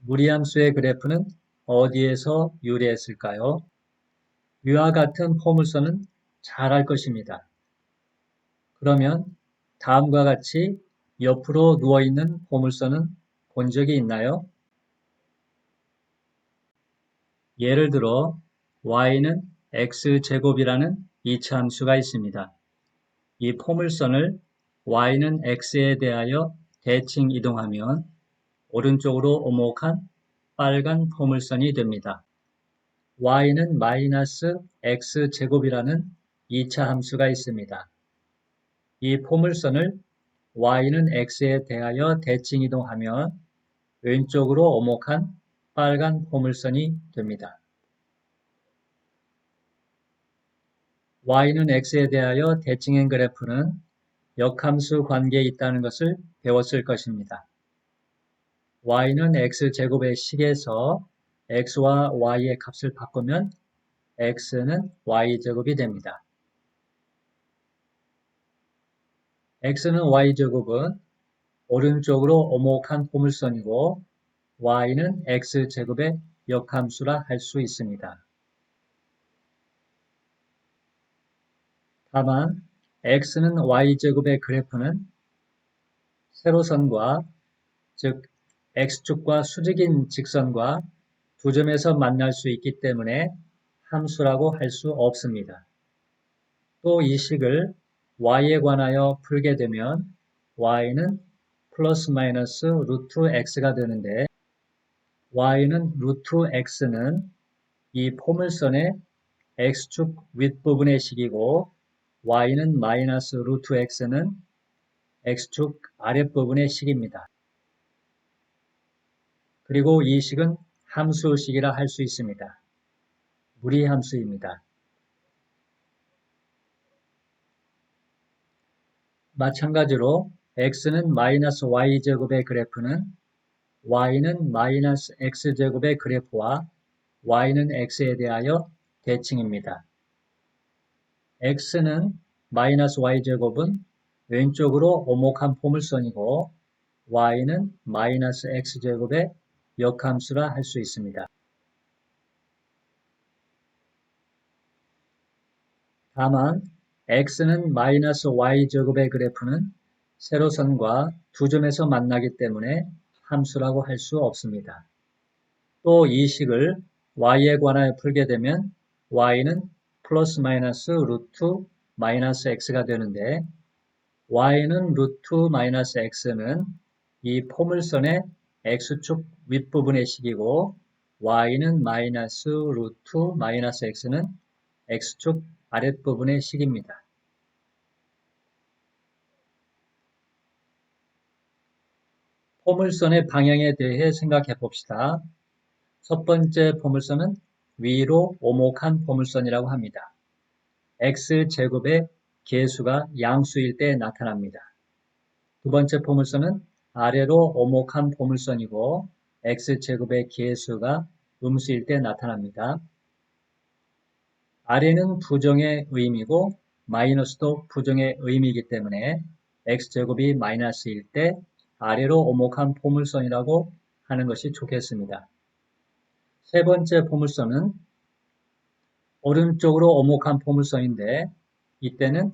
무리함수의 그래프는 어디에서 유래했을까요? 위와 같은 포물선은 잘 알 것입니다. 그러면 다음과 같이 옆으로 누워있는 포물선은 본 적이 있나요? 예를 들어 y는 x제곱이라는 이차함수가 있습니다. 이 포물선을 y는 x에 대하여 대칭 이동하면 오른쪽으로 오목한 빨간 포물선이 됩니다. y는 마이너스 x제곱이라는 2차 함수가 있습니다. 이 포물선을 y는 x에 대하여 대칭 이동하면 왼쪽으로 오목한 빨간 포물선이 됩니다. y는 x에 대하여 대칭한 그래프는 역함수 관계에 있다는 것을 배웠을 것입니다. Y는 x제곱의 식에서 x와 y의 값을 바꾸면 x는 y제곱이 됩니다. x는 y제곱은 오른쪽으로 오목한 포물선이고 y는 x제곱의 역함수라 할 수 있습니다. 다만 x는 y제곱의 그래프는 세로선과 즉 x축과 수직인 직선과 두 점에서 만날 수 있기 때문에 함수라고 할 수 없습니다. 또 이 식을 y에 관하여 풀게 되면 y는 플러스 마이너스 루트 x가 되는데 y는 루트 x는 이 포물선의 x축 윗부분의 식이고 y는 마이너스 루트 x는 x축 아랫부분의 식입니다. 그리고 이 식은 함수식이라 할 수 있습니다. 무리함수입니다. 마찬가지로 x는 마이너스 y제곱의 그래프는 y는 마이너스 x제곱의 그래프와 y는 x에 대하여 대칭입니다. x는 마이너스 y제곱은 왼쪽으로 오목한 포물선이고 y는 마이너스 x제곱의 역함수라 할 수 있습니다. 다만 x는 마이너스 y제곱의 그래프는 세로선과 두 점에서 만나기 때문에 함수라고 할 수 없습니다. 또 이 식을 y에 관하여 풀게 되면 y는 플러스 마이너스 루트 마이너스 x가 되는데 y는 루트 마이너스 x는 이 포물선의 x축 윗부분의 식이고 y는 마이너스 루트 마이너스 x는 x축 아랫부분의 식입니다. 포물선의 방향에 대해 생각해 봅시다. 첫 번째 포물선은 위로 오목한 포물선이라고 합니다. x제곱의 개수가 양수일 때 나타납니다. 두 번째 포물선은 아래로 오목한 포물선이고 x제곱의 개수가 음수일 때 나타납니다. 아래는 부정의 의미고 마이너스도 부정의 의미이기 때문에 x제곱이 마이너스일 때 아래로 오목한 포물선이라고 하는 것이 좋겠습니다. 세 번째 포물선은 오른쪽으로 오목한 포물선인데 이때는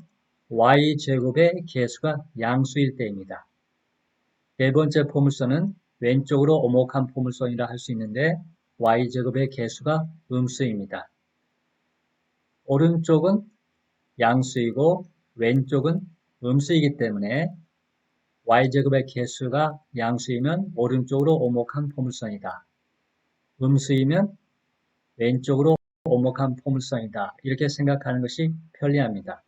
y제곱의 개수가 양수일 때입니다. 네 번째 포물선은 왼쪽으로 오목한 포물선이라 할 수 있는데 y제곱의 개수가 음수입니다. 오른쪽은 양수이고 왼쪽은 음수이기 때문에 y제곱의 개수가 양수이면 오른쪽으로 오목한 포물선이다. 음수이면 왼쪽으로 오목한 포물선이다. 이렇게 생각하는 것이 편리합니다.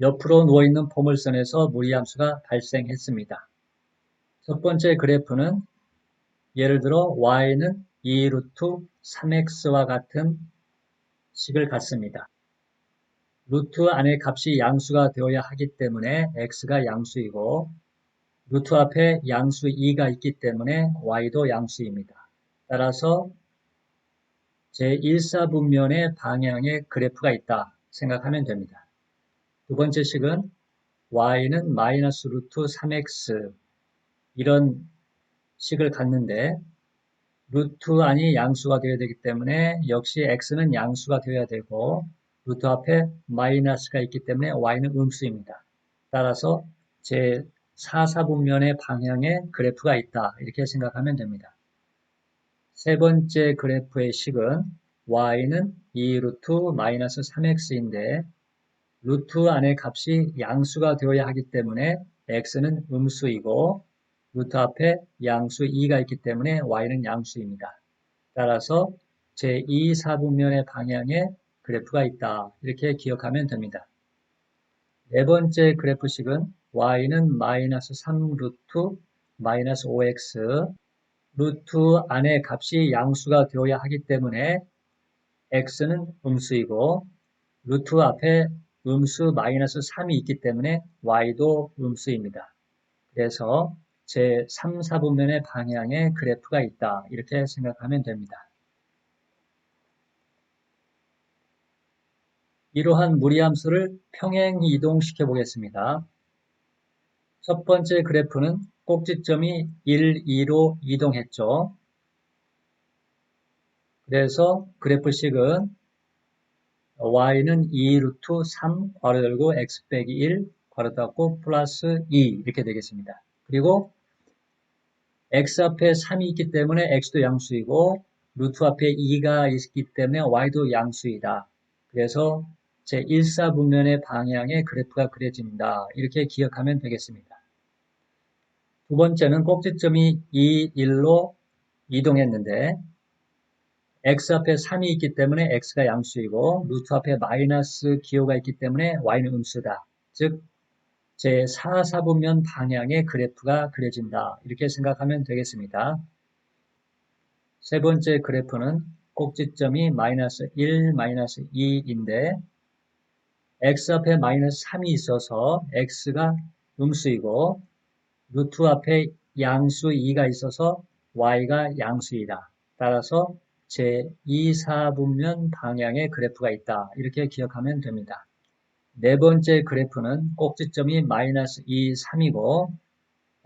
옆으로 누워있는 포물선에서 무리함수가 발생했습니다. 첫 번째 그래프는 예를 들어 y는 2 루트 3x와 같은 식을 갖습니다. 루트 안에 값이 양수가 되어야 하기 때문에 x가 양수이고 루트 앞에 양수 2가 있기 때문에 y도 양수입니다. 따라서 제1사분면의 방향의 그래프가 있다 생각하면 됩니다. 두 번째 식은 y는 마이너스 루트 3x 이런 식을 갖는데 루트 안이 양수가 되어야 되기 때문에 역시 x는 양수가 되어야 되고 루트 앞에 마이너스가 있기 때문에 y는 음수입니다. 따라서 제 4사분면의 방향에 그래프가 있다. 이렇게 생각하면 됩니다. 세 번째 그래프의 식은 y는 2 루트 마이너스 3x인데 루트 안의 값이 양수가 되어야 하기 때문에 x는 음수이고 루트 앞에 양수 2가 있기 때문에 y는 양수입니다. 따라서 제2사분면의 방향에 그래프가 있다. 이렇게 기억하면 됩니다. 네 번째 그래프식은 y는 마이너스 3 루트 마이너스 5x 루트 안에 값이 양수가 되어야 하기 때문에 x는 음수이고 루트 앞에 음수 마이너스 3이 있기 때문에 y도 음수입니다. 그래서 제 3, 4분면의 방향에 그래프가 있다. 이렇게 생각하면 됩니다. 이러한 무리함수를 평행 이동시켜 보겠습니다. 첫 번째 그래프는 꼭지점이 1, 2로 이동했죠. 그래서 그래프식은 y는 2 루트 3 괄호 열고 x 빼기 1 괄호 닫고 플러스 2 이렇게 되겠습니다. 그리고 x 앞에 3이 있기 때문에 x도 양수이고 루트 앞에 2가 있기 때문에 y도 양수이다. 그래서 제 1사분면의 방향의 그래프가 그려진다. 이렇게 기억하면 되겠습니다. 두 번째는 꼭지점이 2, 1로 이동했는데 x 앞에 3이 있기 때문에 x가 양수이고 루트 앞에 마이너스 기호가 있기 때문에 y는 음수다. 즉 제4 사분면 방향의 그래프가 그려진다. 이렇게 생각하면 되겠습니다. 세 번째 그래프는 꼭지점이 마이너스 1, 마이너스 2인데 x 앞에 마이너스 3이 있어서 x가 음수이고 루트 앞에 양수 2가 있어서 y가 양수이다. 따라서 제2사분면 방향의 그래프가 있다. 이렇게 기억하면 됩니다. 네 번째 그래프는 꼭지점이 마이너스 2, 3이고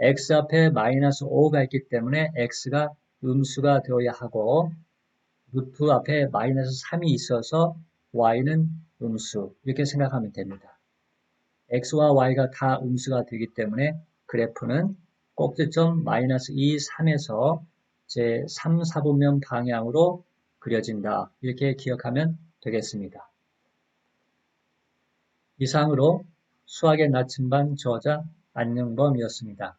x 앞에 마이너스 5가 있기 때문에 x가 음수가 되어야 하고 루트 앞에 마이너스 3이 있어서 y는 음수 이렇게 생각하면 됩니다. x와 y가 다 음수가 되기 때문에 그래프는 꼭지점 마이너스 2, 3에서 제 3, 4분면 방향으로 그려진다. 이렇게 기억하면 되겠습니다. 이상으로 수학의 나침반 저자 안녕범이었습니다.